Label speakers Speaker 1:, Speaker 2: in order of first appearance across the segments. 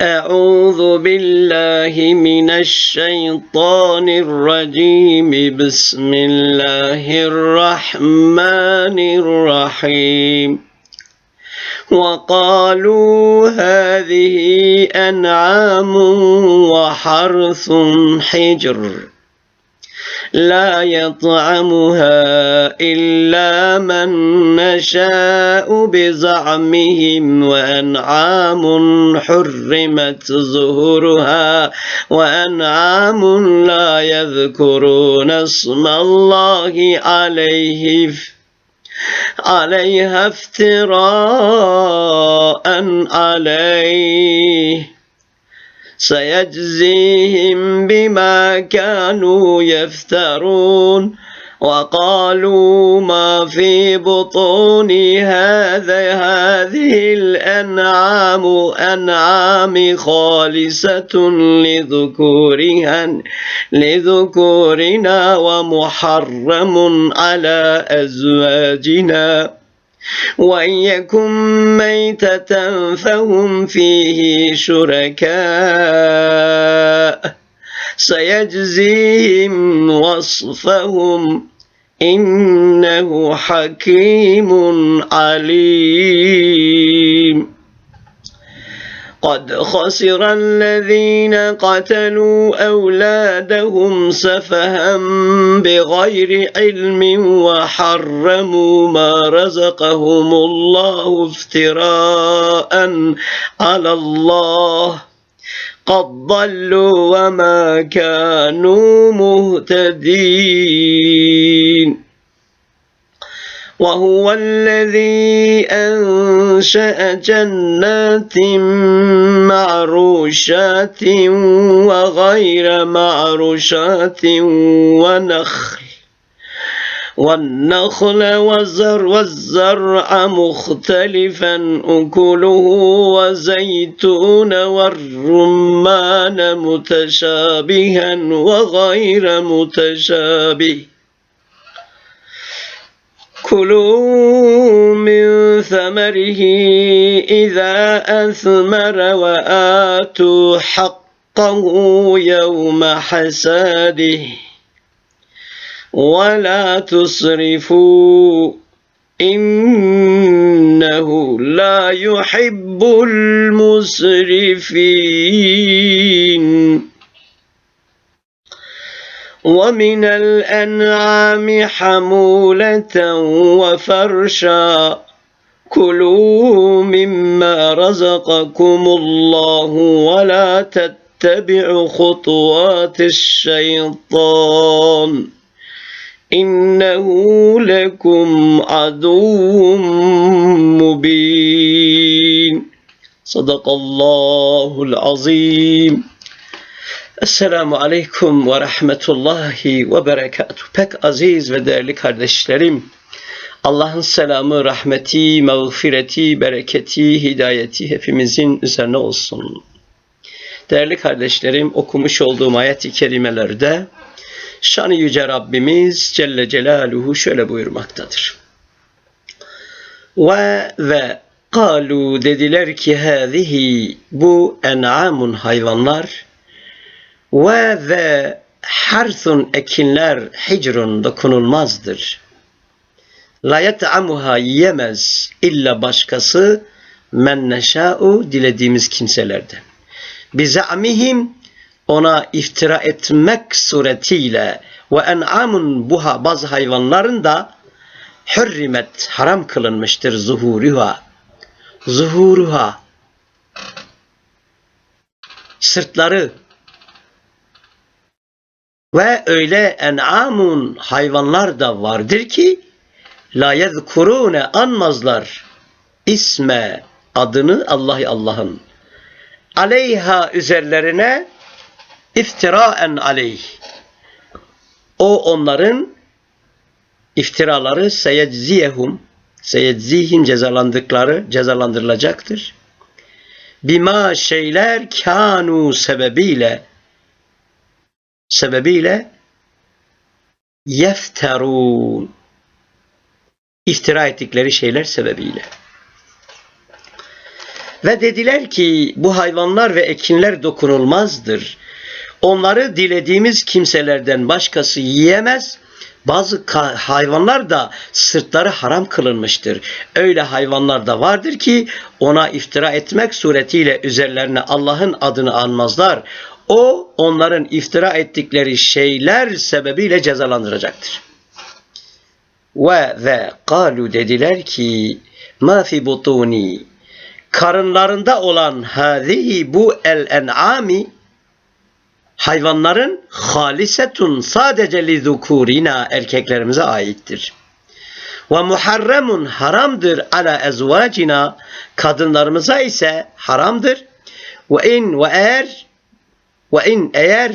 Speaker 1: أعوذ بالله من الشيطان الرجيم. بسم الله الرحمن الرحيم. وقالوا هذه أنعام وحرث حجر لا يطعمها إلا من نشاء بزعمهم وأنعام حرمت ظهورها وأنعام لا يذكرون اسم الله عليه عليها افتراء عليه سيجزيهم بما كانوا يفترون وقالوا ما في بطون هذا هذه الأنعام. أنعام خالصة لذكورها لذكورنا ومحرم على أزواجنا. وإن يكن ميتة فهم فيه شركاء. سيجزيهم وصفهم إنه حكيم عليم. قد خسر الذين قتلوا أولادهم سفها بغير علم وحرموا ما رزقهم الله افتراء على الله. قد ضلوا وما كانوا مهتدين وهو الذي أنشأ جنات معروشات وغير معروشات ونخل والنخل والزر والزرع مختلفا أكله وزيتون والرمان متشابها وغير متشابه. كلوا من ثمره إذا أثمر وآتوا حقه يوم حساده ولا تسرفوا إنه لا يحب المسرفين ومن الأنعام حمولة وفرشا كلوا مما رزقكم الله ولا تتبعوا خطوات الشيطان İnnehu lekum aduvvum mubin. Sadakallahul azim. Esselamu aleyküm ve rahmetullahi ve berekatuhu. Pek aziz ve değerli kardeşlerim. Allah'ın selamı, rahmeti, mağfireti, bereketi, hidayeti hepimizin üzerine olsun. Değerli kardeşlerim, okumuş olduğum ayet-i kerimelerde şan Yüce Rabbimiz Celle Celaluhu şöyle buyurmaktadır. Ve ve kalu dediler ki hâzihi bu en'amun hayvanlar ve ve harsun ekinler hicrun dokunulmazdır. La yet'amuha yiyemez illa başkası men neşâ'u dilediğimiz kimselerden. Biza'mihim ona iftira etmek suretiyle ve en'amun buha bazı hayvanların da hürrimet haram kılınmıştır zuhuruha. Zuhuruha. Sırtları. Ve öyle en'amun hayvanlar da vardır ki la yezkurune anmazlar isme adını Allah Allah'ın. Aleyha üzerlerine iftiraen aleyh o onların iftiraları seyedziyehum seyedzihim cezalandıkları cezalandırılacaktır. Bima şeyler kanu sebebiyle sebebiyle yefterun iftira ettikleri şeyler sebebiyle. Ve dediler ki bu hayvanlar ve ekinler dokunulmazdır. Onları dilediğimiz kimselerden başkası yiyemez. Bazı hayvanlar da sırtları haram kılınmıştır. Öyle hayvanlar da vardır ki ona iftira etmek suretiyle üzerlerine Allah'ın adını anmazlar. O onların iftira ettikleri şeyler sebebiyle cezalandıracaktır. Ve ve kalu dediler ki ma fi butuni karınlarında olan hâzihi bu el en'ami hayvanların halisetun sadece li zukurina erkeklerimize aittir. Ve muharremun haramdır ala ezvacina kadınlarımıza ise haramdır. Ve in ve eğer ve in eğer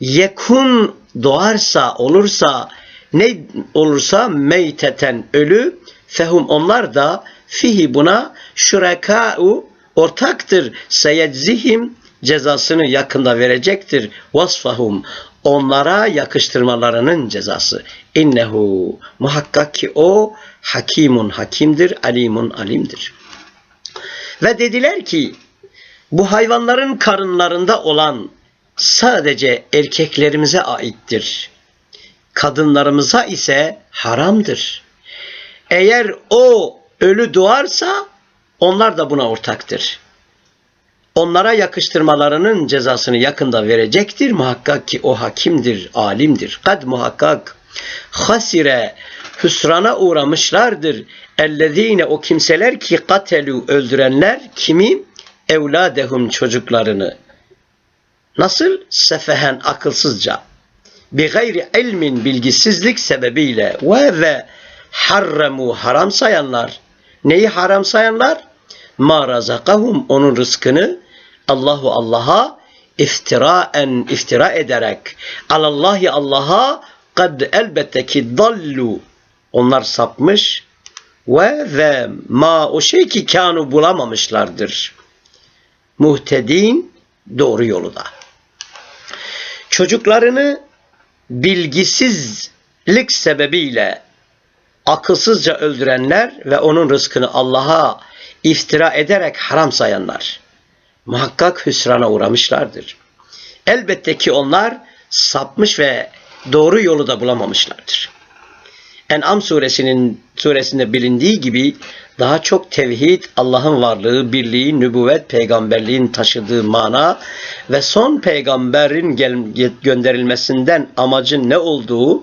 Speaker 1: yekun doğarsa olursa ne olursa meyteten ölü fehum onlar da fihi buna şurekâ'u ortaktır seyedzihim cezasını yakında verecektir. Vasfahum onlara yakıştırmalarının cezası. İnnehu muhakkak ki o hakimun hakimdir, alimun alimdir. Ve dediler ki bu hayvanların karınlarında olan sadece erkeklerimize aittir. Kadınlarımıza ise haramdır. Eğer o ölü doğarsa onlar da buna ortaktır. Onlara yakıştırmalarının cezasını yakında verecektir. Muhakkak ki o hakimdir, alimdir. Kad muhakkak hasire hüsrana uğramışlardır. Ellezine o kimseler ki katelu öldürenler kimi? Evladehum çocuklarını. Nasıl? Sefehen akılsızca. Bi gayri ilmin bilgisizlik sebebiyle ve ve harremu haram sayanlar. Neyi haram sayanlar? Ma razakahum onun rızkını Allahu Allah'a iftiraen iftira ederek alallahi Allah'a kad elbette ki dallu onlar sapmış ve ve ma o şey ki kanu bulamamışlardır. Muhtedin doğru yolu da. Çocuklarını bilgisizlik sebebiyle akılsızca öldürenler ve onun rızkını Allah'a iftira ederek haram sayanlar muhakkak hüsrana uğramışlardır. Elbette ki onlar sapmış ve doğru yolu da bulamamışlardır. En'am suresinin suresinde bilindiği gibi daha çok tevhid, Allah'ın varlığı, birliği, nübüvvet, peygamberliğin taşıdığı mana ve son peygamberin gönderilmesinden amacın ne olduğu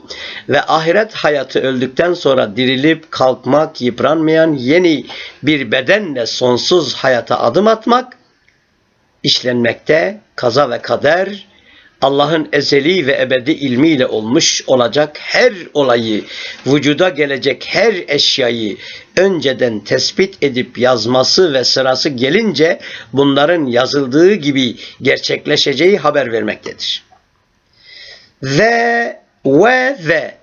Speaker 1: ve ahiret hayatı öldükten sonra dirilip kalkmak, yıpranmayan yeni bir bedenle sonsuz hayata adım atmak işlenmekte kaza ve kader Allah'ın ezeli ve ebedi ilmiyle olmuş olacak her olayı, vücuda gelecek her eşyayı önceden tespit edip yazması ve sırası gelince bunların yazıldığı gibi gerçekleşeceği haber vermektedir. Ve ve ve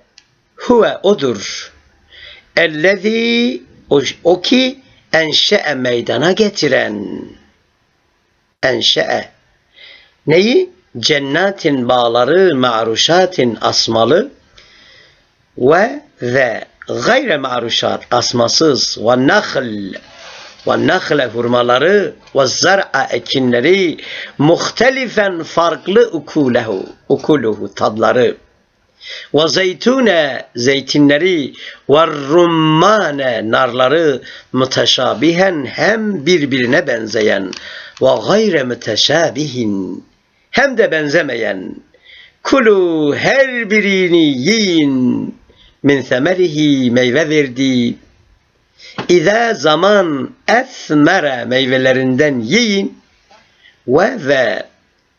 Speaker 1: huve odur. Ellezî o, o ki enşe'e meydana getiren enşe'e. Neyi? cennetin bağları ma'ruşatin asmalı ve ve gayre ma'ruşat asmasız. Ve nahl ve nahle hurmaları ve zar'a ekinleri muhtelifen farklı ukulehu ukuluhu tadları. Ve zeytune zeytinleri ve rummane narları müteşabihen hem birbirine benzeyen ve gayre müteşabihin hem de benzemeyen kulu her birini yiyin min semerihi meyve verdi. İza zaman esmere meyvelerinden yiyin ve ve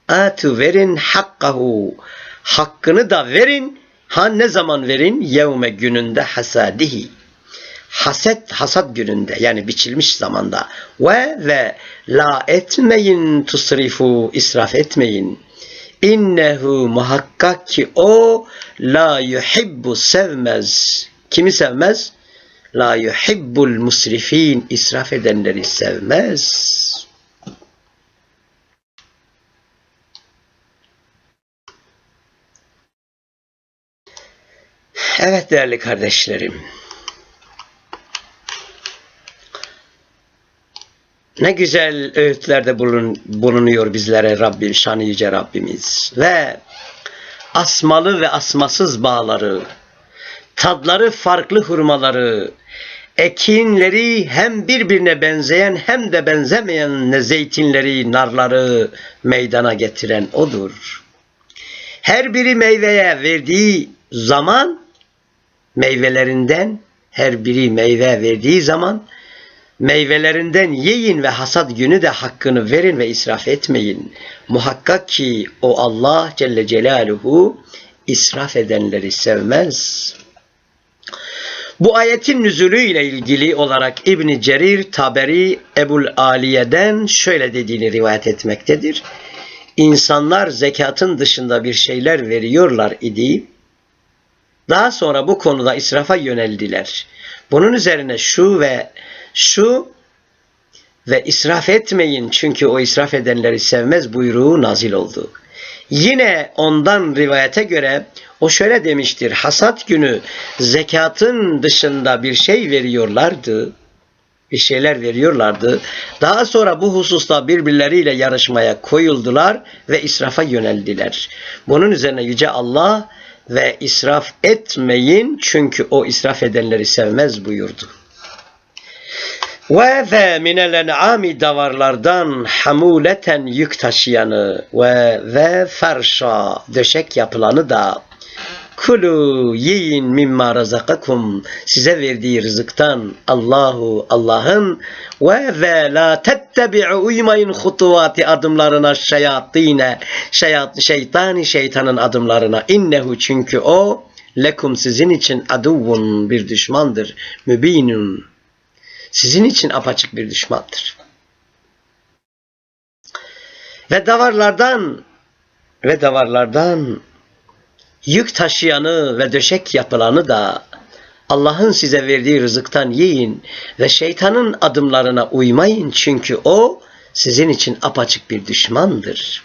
Speaker 1: atu verin hakkahu. Hakkını da verin ha ne zaman verin? Yevme gününde hasadihi haset hasat gününde yani biçilmiş zamanda. Ve ve la etmeyin tusrifu israf etmeyin. İnnehu muhakkak ki o la yuhibbu sevmez. Kimi sevmez? La yuhibbul musrifin israf edenleri sevmez. Evet değerli kardeşlerim Ne güzel öğütlerde bulun, bulunuyor bizlere Rabbim, şanı yüce Rabbimiz. Ve asmalı ve asmasız bağları, tadları farklı hurmaları, ekinleri hem birbirine benzeyen hem de benzemeyen ne zeytinleri, narları meydana getiren odur. Her biri meyveye verdiği zaman meyvelerinden her biri meyve verdiği zaman meyvelerinden yiyin ve hasat günü de hakkını verin ve israf etmeyin. Muhakkak ki o Allah Celle Celaluhu israf edenleri sevmez. Bu ayetin nüzulü ile ilgili olarak İbn Cerir Taberi Ebul Aliye'den şöyle dediğini rivayet etmektedir. İnsanlar zekatın dışında bir şeyler veriyorlar idi. Daha sonra bu konuda israfa yöneldiler. Bunun üzerine şu ve şu ve israf etmeyin çünkü o israf edenleri sevmez buyruğu nazil oldu. Yine ondan rivayete göre o şöyle demiştir. Hasat günü zekatın dışında bir şey veriyorlardı. Bir şeyler veriyorlardı. Daha sonra bu hususta birbirleriyle yarışmaya koyuldular ve israfa yöneldiler. Bunun üzerine Yüce Allah ve israf etmeyin çünkü o israf edenleri sevmez buyurdu. Ve ve minel en'ami davarlardan hamuleten yük taşıyanı ve ve ferşa döşek yapılanı da Kulu yiyin mimma razakakum size verdiği rızıktan Allahu Allah'ın ve ve la tettebi'u uymayın hutuvati adımlarına şeyatine şeyat, şeytani şeytanın adımlarına. İnnehu çünkü o lekum sizin için aduvun bir düşmandır. Mübinun sizin için apaçık bir düşmandır. Ve davarlardan ve davarlardan yük taşıyanı ve döşek yapılanı da Allah'ın size verdiği rızıktan yiyin ve şeytanın adımlarına uymayın çünkü o sizin için apaçık bir düşmandır.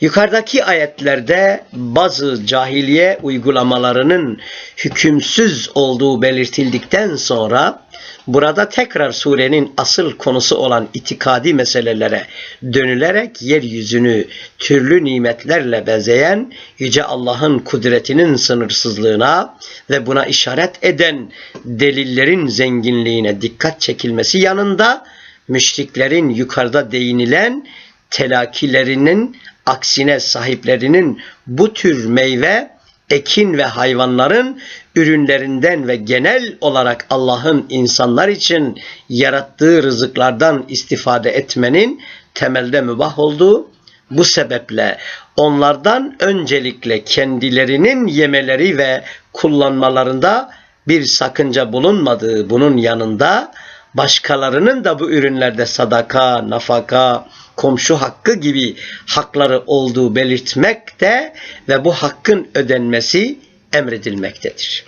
Speaker 1: Yukarıdaki ayetlerde bazı cahiliye uygulamalarının hükümsüz olduğu belirtildikten sonra burada tekrar surenin asıl konusu olan itikadi meselelere dönülerek yeryüzünü türlü nimetlerle bezeyen Yüce Allah'ın kudretinin sınırsızlığına ve buna işaret eden delillerin zenginliğine dikkat çekilmesi yanında müşriklerin yukarıda değinilen telakilerinin aksine sahiplerinin bu tür meyve, ekin ve hayvanların ürünlerinden ve genel olarak Allah'ın insanlar için yarattığı rızıklardan istifade etmenin temelde mübah olduğu, bu sebeple onlardan öncelikle kendilerinin yemeleri ve kullanmalarında bir sakınca bulunmadığı bunun yanında başkalarının da bu ürünlerde sadaka, nafaka, komşu hakkı gibi hakları olduğu belirtmekte ve bu hakkın ödenmesi emredilmektedir.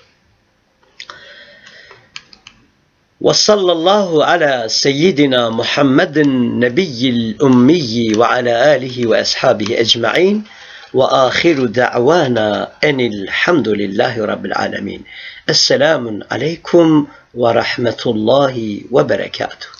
Speaker 1: Ve sallallahu ala seyyidina Muhammedin nebiyyil ummiyi ve ala alihi ve ashabihi ecma'in ve ahiru da'vana enil hamdülillahi rabbil alemin. Esselamun aleykum ve rahmetullahi ve berekatuhu.